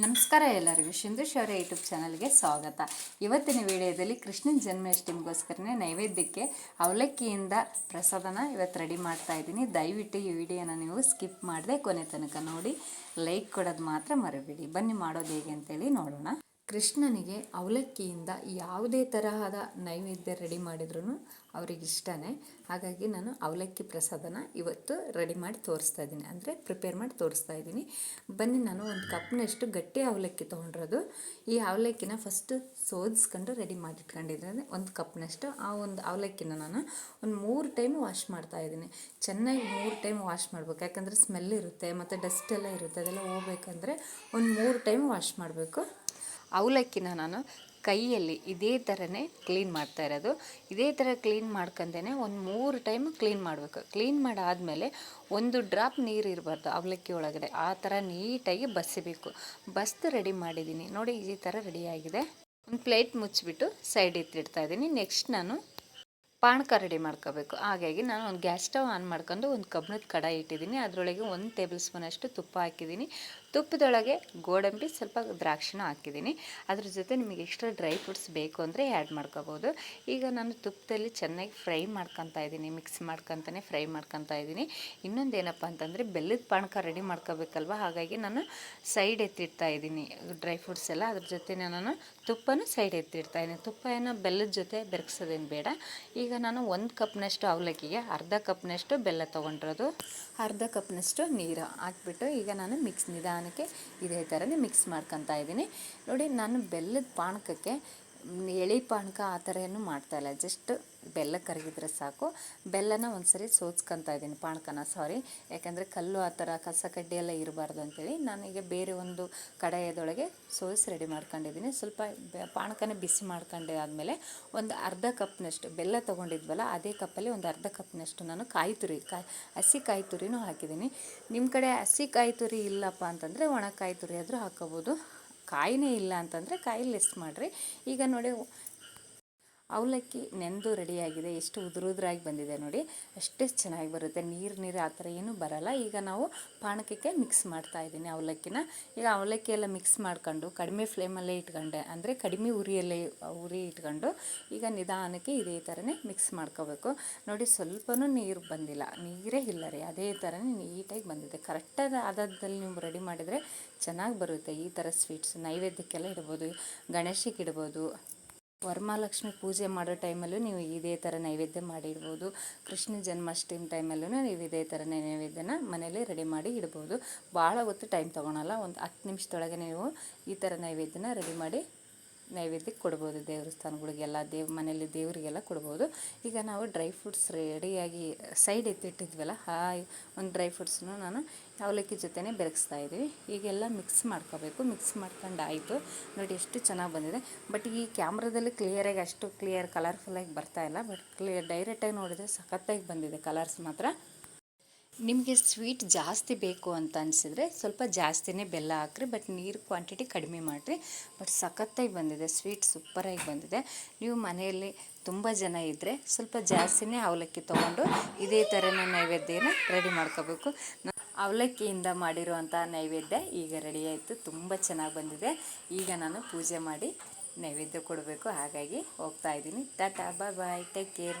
ನಮಸ್ಕಾರ ಎಲ್ಲರಿಗೂ. ಶಿಂಧು ಅವರ ಯೂಟ್ಯೂಬ್ ಚಾನಲ್ಗೆ ಸ್ವಾಗತ. ಇವತ್ತಿನ ವಿಡಿಯೋದಲ್ಲಿ ಕೃಷ್ಣನ ಜನ್ಮಾಷ್ಟಮಿಗೋಸ್ಕರನೇ ನೈವೇದ್ಯಕ್ಕೆ ಅವಲಕ್ಕಿಯಿಂದ ಪ್ರಸಾದನ ಇವತ್ತು ರೆಡಿ ಮಾಡ್ತಾ ಇದ್ದೀನಿ. ದಯವಿಟ್ಟು ಈ ವಿಡಿಯೋನ ನೀವು ಸ್ಕಿಪ್ ಮಾಡದೆ ಕೊನೆ ತನಕ ನೋಡಿ, ಲೈಕ್ ಕೊಡೋದು ಮಾತ್ರ ಮರಿಬೇಡಿ. ಬನ್ನಿ ಮಾಡೋದು ಹೇಗೆ ಅಂತೇಳಿ ನೋಡೋಣ. ಕೃಷ್ಣನಿಗೆ ಅವಲಕ್ಕಿಯಿಂದ ಯಾವುದೇ ತರಹದ ನೈವೇದ್ಯ ರೆಡಿ ಮಾಡಿದ್ರೂ ಅವ್ರಿಗೆ ಇಷ್ಟನೇ ಹಾಗಾಗಿ ನಾನು ಅವಲಕ್ಕಿ ಪ್ರಸಾದನ ಇವತ್ತು ರೆಡಿ ಮಾಡಿ ತೋರಿಸ್ತಾ ಇದ್ದೀನಿ. ಅಂದರೆ ಪ್ರಿಪೇರ್ ಮಾಡಿ ತೋರಿಸ್ತಾ ಇದ್ದೀನಿ. ಬನ್ನಿ, ನಾನು ಒಂದು ಕಪ್ನಷ್ಟು ಗಟ್ಟಿ ಅವಲಕ್ಕಿ ತೊಗೊಂಡಿರೋದು. ಈ ಅವಲಕ್ಕಿನ ಫಸ್ಟು ಸೋದಿಸ್ಕೊಂಡು ರೆಡಿ ಮಾಡಿಟ್ಕೊಂಡಿದ್ದೀನಿ. ಒಂದು ಕಪ್ನಷ್ಟು ಆ ಒಂದು ಅವಲಕ್ಕಿನ ನಾನು ಒಂದು ಮೂರು ಟೈಮ್ ವಾಶ್ ಮಾಡ್ತಾ ಇದ್ದೀನಿ. ಚೆನ್ನಾಗಿ ಮೂರು ಟೈಮ್ ವಾಶ್ ಮಾಡಬೇಕು. ಯಾಕಂದರೆ ಸ್ಮೆಲ್ ಇರುತ್ತೆ, ಮತ್ತು ಡಸ್ಟ್ ಎಲ್ಲ ಇರುತ್ತೆ, ಅದೆಲ್ಲ ಹೋಗ್ಬೇಕಂದ್ರೆ ಒಂದು ಮೂರು ಟೈಮ್ ವಾಶ್ ಮಾಡಬೇಕು. ಅವಲಕ್ಕಿನ ನಾನು ಕೈಯಲ್ಲಿ ಇದೇ ಥರನೇ ಕ್ಲೀನ್ ಮಾಡ್ತಾ ಇರೋದು. ಇದೇ ಥರ ಕ್ಲೀನ್ ಮಾಡ್ಕೊಂಡೇ ಒಂದು ಮೂರು ಟೈಮ್ ಕ್ಲೀನ್ ಮಾಡಬೇಕು. ಕ್ಲೀನ್ ಮಾಡಾದಮೇಲೆ ಒಂದು ಡ್ರಾಪ್ ನೀರು ಇರಬಾರ್ದು ಅವಲಕ್ಕಿ ಒಳಗಡೆ. ಆ ಥರ ನೀಟಾಗಿ ಬಸಿಬೇಕು. ಬಸ್ದು ರೆಡಿ ಮಾಡಿದ್ದೀನಿ. ನೋಡಿ ಈ ಥರ ರೆಡಿಯಾಗಿದೆ ಒಂದು ಪ್ಲೇಟ್ ಮುಚ್ಚಿಬಿಟ್ಟು ಸೈಡ್ ಎತ್ತಿಡ್ತಾ ಇದ್ದೀನಿ. ನೆಕ್ಸ್ಟ್ ನಾನು ಪಾನಕ ರೆಡಿ ಮಾಡ್ಕೋಬೇಕು. ಹಾಗಾಗಿ ನಾನು ಒಂದು ಗ್ಯಾಸ್ ಸ್ಟವ್ ಆನ್ ಮಾಡ್ಕೊಂಡು ಒಂದು ಕಬ್ಬಿಣದ ಕಡಾಯಿ ಇಟ್ಟಿದ್ದೀನಿ. ಅದರೊಳಗೆ ಒಂದು ಟೇಬಲ್ ಸ್ಪೂನಷ್ಟು ತುಪ್ಪ ಹಾಕಿದ್ದೀನಿ. ತುಪ್ಪದೊಳಗೆ ಗೋಡಂಬಿ ಸ್ವಲ್ಪ ದ್ರಾಕ್ಷಿನ ಹಾಕಿದ್ದೀನಿ. ಅದ್ರ ಜೊತೆ ನಿಮಗೆ ಎಕ್ಸ್ಟ್ರಾ ಡ್ರೈ ಫ್ರೂಟ್ಸ್ ಬೇಕು ಅಂದರೆ ಆ್ಯಡ್ ಮಾಡ್ಕೋಬೋದು. ಈಗ ನಾನು ತುಪ್ಪದಲ್ಲಿ ಚೆನ್ನಾಗಿ ಫ್ರೈ ಮಾಡ್ಕೊತಾ ಇದ್ದೀನಿ. ಮಿಕ್ಸ್ ಮಾಡ್ಕೊತಾನೆ ಫ್ರೈ ಮಾಡ್ಕೊತಾ ಇದ್ದೀನಿ. ಇನ್ನೊಂದು ಏನಪ್ಪ ಅಂತಂದರೆ ಬೆಲ್ಲದ ಪಾನಕ ರೆಡಿ ಮಾಡ್ಕೋಬೇಕಲ್ವ? ಹಾಗಾಗಿ ನಾನು ಸೈಡ್ ಎತ್ತಿಡ್ತಾ ಇದ್ದೀನಿ. ಡ್ರೈ ಫ್ರೂಟ್ಸ್ ಎಲ್ಲ ಅದ್ರ ಜೊತೆ ನಾನು ತುಪ್ಪನೂ ಸೈಡ್ ಎತ್ತಿಡ್ತಾ ಇದ್ದೀನಿ. ತುಪ್ಪ ಏನೋ ಬೆಲ್ಲದ ಜೊತೆ ಬೆರಗ್ಸೋದೇನು ಬೇಡ. ಈಗ ನಾನು ಒಂದು ಕಪ್ನಷ್ಟು ಅವಲಕ್ಕಿಗೆ, ಅರ್ಧ ಕಪ್ನಷ್ಟು ಬೆಲ್ಲ ತೊಗೊಂಡಿರೋದು. ಅರ್ಧ ಕಪ್ನಷ್ಟು ನೀರು ಹಾಕ್ಬಿಟ್ಟು ಈಗ ನಾನು ಮಿಕ್ಸ್ ನಿಧಾನಕ್ಕೆ ಇದೇ ಥರನೇ ಮಿಕ್ಸ್ ಮಾಡ್ಕೊತಾ ಇದ್ದೀನಿ. ನೋಡಿ, ನಾನು ಬೆಲ್ಲದ ಪಾನಕಕ್ಕೆ ಎಳೆ ಪಾನಕ ಆ ಥರ ಏನು ಮಾಡ್ತಾಯಿಲ್ಲ ಜಸ್ಟ್ ಬೆಲ್ಲ ಕರಗಿದ್ರೆ ಸಾಕು. ಬೆಲ್ಲನ ಒಂದ್ಸರಿ ಸೋಚ್ಕೊತಾ ಇದ್ದೀನಿ ಪಾನಕನ, ಸಾರಿ. ಯಾಕಂದರೆ ಕಲ್ಲು ಆ ಥರ ಕಸ ಕಡ್ಡಿ ಎಲ್ಲ ಇರಬಾರ್ದು ಅಂತೇಳಿ ನಾನೀಗ ಬೇರೆ ಒಂದು ಕಡಾಯದೊಳಗೆ ಸೋಸಿ ರೆಡಿ ಮಾಡ್ಕೊಂಡಿದ್ದೀನಿ. ಸ್ವಲ್ಪ ಪಾನಕನ ಬಿಸಿ ಮಾಡ್ಕೊಂಡೆ ಆದಮೇಲೆ ಒಂದು ಅರ್ಧ ಕಪ್ನಷ್ಟು ಬೆಲ್ಲ ತೊಗೊಂಡಿದ್ವಲ್ಲ, ಅದೇ ಕಪ್ಪಲ್ಲಿ ಒಂದು ಅರ್ಧ ಕಪ್ನಷ್ಟು ನಾನು ಕಾಯಿ ತುರಿ, ಕಾಯಿ, ಹಸಿ ಕಾಯಿ ತುರಿನೂ ಹಾಕಿದ್ದೀನಿ. ನಿಮ್ಮ ಕಡೆ ಹಸಿ ಕಾಯಿ ತುರಿ ಇಲ್ಲಪ್ಪ ಅಂತಂದರೆ ಒಣ ಕಾಯಿ ತುರಿ ಆದರೂ ಹಾಕೋಬೋದು. ಕಾಯಿನೇ ಇಲ್ಲ ಅಂತಂದರೆ ಕಾಯಿ ಲೆಸ್ ಮಾಡಿರಿ. ಈಗ ನೋಡಿ ಅವಲಕ್ಕಿ ನೆಂದು ರೆಡಿಯಾಗಿದೆ. ಎಷ್ಟು ಉದುರುದ್ರಾಗಿ ಬಂದಿದೆ ನೋಡಿ. ಅಷ್ಟೇ ಚೆನ್ನಾಗಿ ಬರುತ್ತೆ. ನೀರು ನೀರು ಆ ಥರ ಏನೂ ಬರಲ್ಲ. ಈಗ ನಾವು ಪಾನಕಕ್ಕೆ ಮಿಕ್ಸ್ ಮಾಡ್ತಾ ಇದ್ದೀನಿ ಅವಲಕ್ಕಿನ. ಈಗ ಅವಲಕ್ಕಿ ಎಲ್ಲ ಮಿಕ್ಸ್ ಮಾಡ್ಕೊಂಡು ಕಡಿಮೆ ಫ್ಲೇಮಲ್ಲೇ ಇಟ್ಕೊಂಡೆ. ಅಂದರೆ ಕಡಿಮೆ ಉರಿಯಲ್ಲೇ, ಉರಿ ಇಟ್ಕೊಂಡು ಈಗ ನಿಧಾನಕ್ಕೆ ಇದೇ ಥರನೇ ಮಿಕ್ಸ್ ಮಾಡ್ಕೋಬೇಕು. ನೋಡಿ ಸ್ವಲ್ಪನೂ ನೀರು ಬಂದಿಲ್ಲ. ನೀರೇ ಇಲ್ಲ ರೀ. ಅದೇ ಥರನೇ ನೀಟಾಗಿ ಬಂದಿದೆ. ಕರೆಕ್ಟಾದ ಅದಾದಲ್ಲಿ ನೀವು ರೆಡಿ ಮಾಡಿದರೆ ಚೆನ್ನಾಗಿ ಬರುತ್ತೆ. ಈ ಥರ ಸ್ವೀಟ್ಸ್ ನೈವೇದ್ಯಕ್ಕೆಲ್ಲ ಇಡ್ಬೋದು. ಗಣೇಶಕ್ಕೆ ಇಡ್ಬೋದು. ವರಮಹಾಲಕ್ಷ್ಮಿ ಪೂಜೆ ಮಾಡೋ ಟೈಮಲ್ಲೂ ನೀವು ಇದೇ ಥರ ನೈವೇದ್ಯ ಮಾಡಿಡ್ಬೋದು. ಕೃಷ್ಣ ಜನ್ಮಾಷ್ಟಮಿ ಟೈಮಲ್ಲೂ ನೀವು ಇದೇ ಥರ ನೈವೇದ್ಯನ ಮನೇಲಿ ರೆಡಿ ಮಾಡಿ ಇಡ್ಬೋದು. ಭಾಳ ಹೊತ್ತು ಟೈಮ್ ತೊಗೊಳಲ್ಲ, ಒಂದು ಹತ್ತು ನಿಮಿಷದೊಳಗೆ ನೀವು ಈ ಥರ ನೈವೇದ್ಯನ ರೆಡಿ ಮಾಡಿ ನೈವೇದ್ಯಕ್ಕೆ ಕೊಡ್ಬೋದು. ದೇವಸ್ಥಾನಗಳಿಗೆಲ್ಲ, ದೇವ್, ಮನೆಯಲ್ಲಿ ದೇವರಿಗೆಲ್ಲ ಕೊಡ್ಬೋದು. ಈಗ ನಾವು ಡ್ರೈ ಫ್ರೂಟ್ಸ್ ರೆಡಿಯಾಗಿ ಸೈಡ್ ಎತ್ತಿಟ್ಟಿದ್ವಲ್ಲ, ಆ ಒಂದು ಡ್ರೈ ಫ್ರೂಟ್ಸ್ನು ನಾನು ಅವಲಕ್ಕಿ ಜೊತೆನೇ ಬೆರಗಿಸ್ತಾ ಇದ್ದೀವಿ. ಈಗೆಲ್ಲ ಮಿಕ್ಸ್ ಮಾಡ್ಕೋಬೇಕು. ಮಿಕ್ಸ್ ಮಾಡ್ಕೊಂಡು ಆಯಿತು ನೋಡಿ ಎಷ್ಟು ಚೆನ್ನಾಗಿ ಬಂದಿದೆ. ಬಟ್ ಈ ಕ್ಯಾಮ್ರಾದಲ್ಲಿ ಕ್ಲಿಯರಾಗಿ ಅಷ್ಟು ಕ್ಲಿಯರ್ ಕಲರ್ಫುಲ್ಲಾಗಿ ಬರ್ತಾ ಇಲ್ಲ. ಬಟ್ ಕ್ಲಿಯರ್ ಡೈರೆಕ್ಟಾಗಿ ನೋಡಿದರೆ ಸಖತ್ತಾಗಿ ಬಂದಿದೆ ಕಲರ್ಸ್ ಮಾತ್ರ. ನಿಮಗೆ ಸ್ವೀಟ್ ಜಾಸ್ತಿ ಬೇಕು ಅಂತ ಅನಿಸಿದ್ರೆ ಸ್ವಲ್ಪ ಜಾಸ್ತಿನೇ ಬೆಲ್ಲ ಹಾಕ್ರಿ ಬಟ್ ನೀರು ಕ್ವಾಂಟಿಟಿ ಕಡಿಮೆ ಮಾಡಿರಿ. ಬಟ್ ಸಖತ್ತಾಗಿ ಬಂದಿದೆ ಸ್ವೀಟ್ ಸೂಪರಾಗಿ ಬಂದಿದೆ. ನೀವು ಮನೆಯಲ್ಲಿ ತುಂಬ ಜನ ಇದ್ದರೆ ಸ್ವಲ್ಪ ಜಾಸ್ತಿನೇ ಅವಲಕ್ಕಿ ತೊಗೊಂಡು ಇದೇ ಥರನೇ ನೈವೇದ್ಯನ ರೆಡಿ ಮಾಡ್ಕೋಬೇಕು. ಅವಲಕ್ಕಿಯಿಂದ ಮಾಡಿರುವಂಥ ನೈವೇದ್ಯ ಈಗ ರೆಡಿ ಆಯಿತು, ತುಂಬ ಚೆನ್ನಾಗಿ ಬಂದಿದೆ. ಈಗ ನಾನು ಪೂಜೆ ಮಾಡಿ ನೈವೇದ್ಯ ಕೊಡಬೇಕು, ಹಾಗಾಗಿ ಹೋಗ್ತಾ ಇದ್ದೀನಿ. Tata bye bye take care